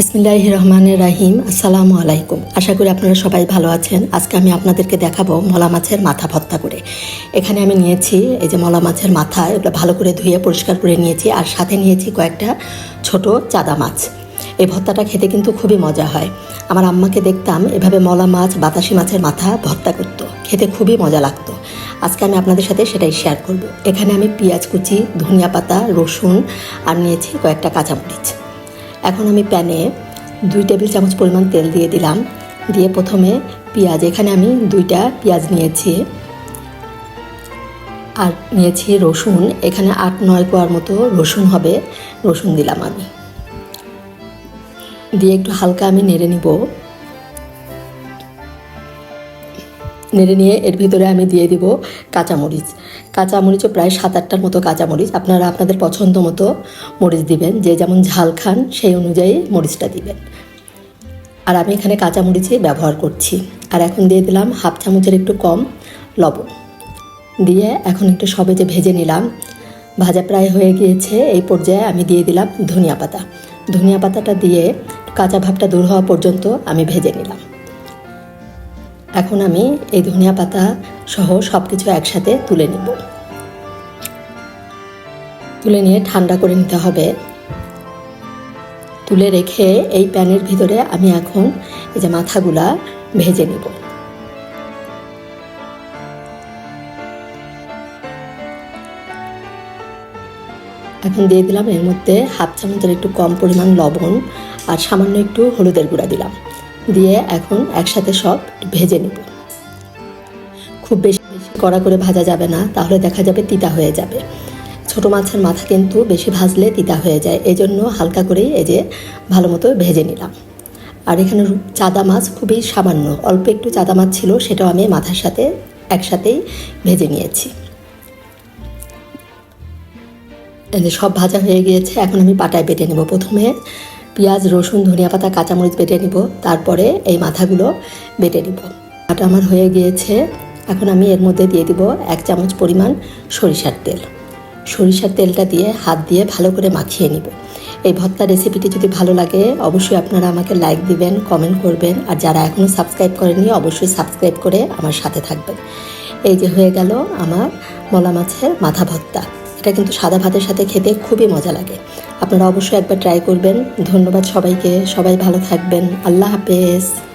বিসমিল্লাহ রহমানের রাহিম, আসসালামু আলাইকুম। আশা করি আপনারা সবাই ভালো আছেন। আজকে আমি আপনাদেরকে দেখাবো মলা মাছের মাথা ভর্তা করে। এখানে আমি নিয়েছি এই যে মলা মাছের মাথা, এগুলো ভালো করে ধুয়ে পরিষ্কার করে নিয়েছি আর সাথে নিয়েছি কয়েকটা ছোট চাদা মাছ। এই ভর্তাটা খেতে কিন্তু খুবই মজা হয়। আমার আম্মাকে দেখতাম এভাবে মলা মাছ, বাতাসি মাছের মাথা ভর্তা করতো। খেতে খুবই মজা লাগতো। আজকে আমি আপনাদের সাথে সেটাই শেয়ার করব। এখানে আমি পেঁয়াজ কুচি, ধনিয়া পাতা, রসুন আর নিয়েছি কয়েকটা কাঁচামরিচ। এখন আমি প্যানে দুই টেবিল চামচ পরিমাণ তেল দিয়ে দিলাম। দিয়ে প্রথমে পেঁয়াজ, এখানে আমি দুইটা পেঁয়াজ নিয়েছি। আর নিয়েছি রসুন, এখানে আট নয় কোয়ার মতো রসুন হবে, রসুন দিলাম আমি। দিয়ে একটু হালকা আমি নেড়ে নিব। নেড়ে নিয়ে এর ভিতরে আমি দিয়ে দিব কাঁচামরিচ। কাঁচামরিচও প্রায় সাত আটটার মতো কাঁচামরিচ। আপনারা আপনাদের পছন্দ মতো মরিচ দিবেন। যে যেমন ঝাল খান, সেই অনুযায়ী মরিচটা দিবেন। আর আমি এখানে কাঁচামরিচই ব্যবহার করছি। আর এখন দিয়ে দিলাম হাফ চামচের একটু কম লবণ। দিয়ে এখন একটু সবে যে ভেজে নিলাম, ভাজা প্রায় হয়ে গিয়েছে, এই পর্যায়ে আমি দিয়ে দিলাম ধনিয়া পাতা। ধনিয়া পাতাটা দিয়ে কাঁচা ভাবটা দূর হওয়া পর্যন্ত আমি ভেজে নিলাম। এখন আমি এই ধনিয়া পাতা সহ সব কিছু একসাথে তুলে নিব। তুলে নিয়ে ঠান্ডা করে নিতে হবে। তুলে রেখে এই প্যানের ভিতরে আমি এখন এই যে মাথাগুলা ভেজে নিব। এখন দিয়ে দিলাম এর মধ্যে হাফ চামচের একটু কম পরিমাণ লবণ আর সামান্য একটু হলুদের গুঁড়া দিলাম। দিয়ে এখন একসাথে সব ভেজে নিব। খুব বেশি বেশি কড়া করে ভাজা যাবে না, তাহলে দেখা যাবে তিতা হয়ে যাবে। ছোট মাছের মাথা কিন্তু বেশি ভাজলে তিতা হয়ে যায় এই জন্য হালকা করেই এই যে ভালো মতো ভেজে নিলাম। আর এখানে চাদা মাছ খুবই সামান্য, অল্প একটু চাদা মাছ ছিল, সেটাও আমি মাথার সাথে একসাথেই ভেজে নিয়েছি। সব ভাজা হয়ে গিয়েছে, এখন আমি পাটায় বেটে নেব। প্রথমে পেঁয়াজ, রসুন, ধনিয়া পাতা, কাঁচামরিচ বেটে নিব। তারপরে এই মাথাগুলো বেটে নিব। আটা আমার হয়ে গিয়েছে। এখন আমি এর মধ্যে দিয়ে দিব এক চামচ পরিমাণ সরিষার তেল। সরিষার তেলটা দিয়ে হাত দিয়ে ভালো করে মাখিয়ে নিব। এই ভর্তা রেসিপিটি যদি ভালো লাগে, অবশ্যই আপনারা আমাকে লাইক দিবেন, কমেন্ট করবেন। আর যারা এখনও সাবস্ক্রাইব করেনি অবশ্যই সাবস্ক্রাইব করে আমার সাথে থাকবেন। এই যে হয়ে গেল আমার মলা মাছের মাথা ভর্তা। এটা কিন্তু সাদা ভাতের সাথে খেতে খুবই মজা লাগে। আপনারা অবশ্যই একবার ট্রাই করবেন। ধন্যবাদ সবাইকে। সবাই ভালো থাকবেন। আল্লাহ হাফেজ।